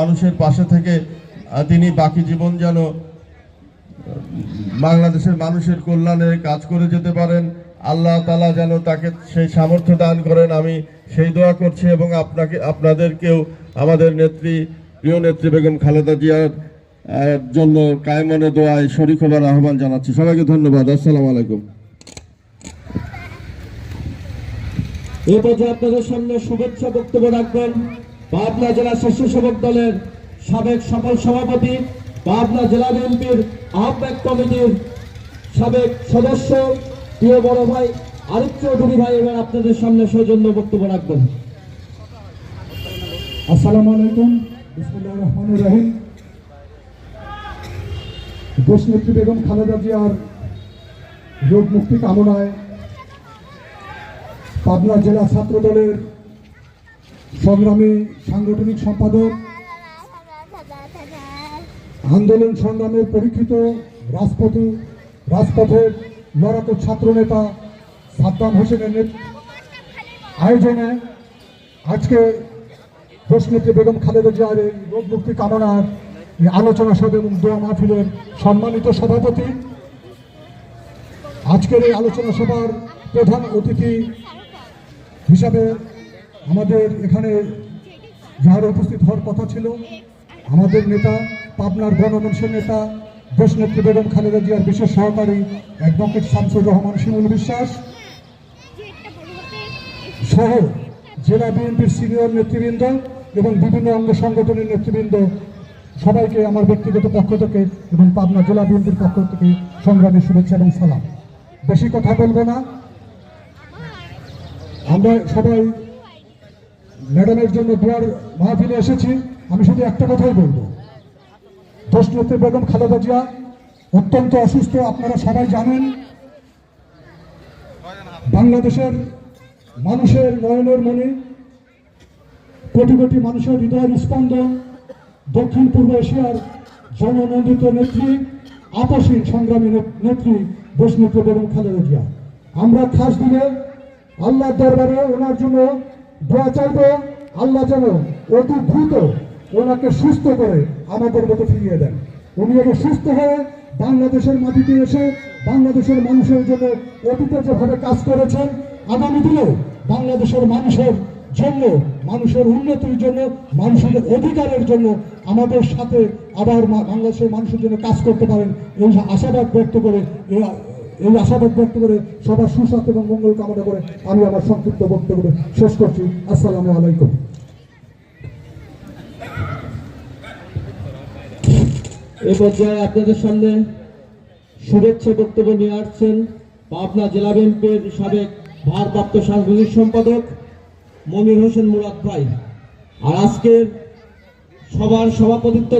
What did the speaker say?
মানুষের পাশে থেকে তিনি বাকি জীবন যেন বাংলাদেশের মানুষের কল্যাণে কাজ করে যেতে পারেন। আল্লাহ তালা যেন তাকে সেই সামর্থ্য দান করেন। আমি সেই দোয়া করছি এবং আপনাকে, আপনাদেরকেও আমাদের নেত্রী, প্রিয় নেত্রী বেগম খালেদা জিয়ার জন্য কায়মনে দোয়ায় শরিক হবার আহ্বান জানাচ্ছি। সবাইকে ধন্যবাদ। আসসালামু আলাইকুম। এ পর্যায়ে আপনাদের সামনে শুভেচ্ছা বক্তব্য রাখবেন পাবনা জেলা স্বেচ্ছাসেবক দলের সাবেক সফল সভাপতি, পাবনা জেলা বিএনপির আহ্বায়ক কমিটির সাবেক সদস্য প্রিয় বড় ভাই আরিফ চৌধুরী ভাই, এবার আপনাদের সামনে সৌজন্য বক্তব্য রাখবেন। আসসালামু আলাইকুম। বিসমুল্লাহ রহমান রাহিম। দেশনেত্রী বেগম খালেদা জিয়ার রোগ মুক্তি কামনায় পাবনা জেলা ছাত্র দলের সংগ্রামী সাংগঠনিক সম্পাদক, আন্দোলন সংগ্রামের পরীক্ষিত রাজপথে, রাজপথের লড়াকু ছাত্রনেতা সাদ্দাম হোসেনের আয়োজনে আজকে দেশনেত্রী বেগম খালেদা জিয়ার রোগ মুক্তি কামনার আলোচনা সভা এবং দোয়া মাহফিলের সম্মানিত সভাপতি। আজকের এই আলোচনা সভার প্রধান অতিথি হিসাবে আমাদের এখানে যার উপস্থিত হওয়ার কথা ছিল, আমাদের নেতা, পাবনার গণমঞ্চের নেতা দেশনেত্রী বেগম খালেদা জিয়ার বিশেষ সহকারী অ্যাডভোকেট শামসুর রহমান শিমুল বিশ্বাস সহ জেলা বিএনপির সিনিয়র নেতৃবৃন্দ এবং বিভিন্ন অঙ্গ সংগঠনের নেতৃবৃন্দ সবাইকে আমার ব্যক্তিগত পক্ষ থেকে এবং পাবনা জেলা বিএনপির পক্ষ থেকে সংগ্রামী শুভেচ্ছা এবং সালাম। বেশি কথা বলব না। আমরা সবাই ম্যাডামের জন্য দুয়ার মাহফিলে এসেছি। আমি শুধু একটা কথাই বলব। দোষনেত্রী বেগম খালেদা জিয়া অত্যন্ত অসুস্থ, আপনারা সবাই জানেন। বাংলাদেশের মানুষের নয়নের মনে কোটি কোটি মানুষের হৃদয়ের স্পন্দন, দক্ষিণ পূর্ব এশিয়ার জননন্দিত নেত্রী, আপসীন সংগ্রামী নেত্রী দেশনেত্রী বেগম খালেদা জিয়া। আমরা খাস দিলে আল্লাহর দরবারে ওনার জন্য দোয়া চাইব, আল্লাহ যেন অতি দ্রুত ওনাকে সুস্থ করে আমাদের মতো ফিরিয়ে দেন। উনি যেন সুস্থ হয়ে বাংলাদেশের মাটিতে এসে বাংলাদেশের মানুষের জন্য অতীতে যেভাবে কাজ করেছেন, আগামী দিনে বাংলাদেশের মানুষের জন্য, মানুষের উন্নতির জন্য, মানুষের অধিকারের জন্য আমাদের সাথে আবার বাংলাদেশের মানুষের জন্য কাজ করতে পারেন। এই আশাবাদ ব্যক্ত করে এই- আশাবাদ ব্যক্ত করে সবার সুস্বাস্থ্য এবং মঙ্গল কামনা করে আমি আমার সংক্ষিপ্ত বক্তব্য শেষ করছি। আসসালামু আলাইকুম। এ পর্যায়ে আপনাদের সামনে শুভেচ্ছা বক্তব্য নিয়ে আসছেন পাবনা জেলা বিএনপির সাবেক ভারপ্রাপ্ত সাংগঠনিক সম্পাদক মনির হোসেন মুরাদ ভাই। আর আজকের সবার সভাপতিত্ব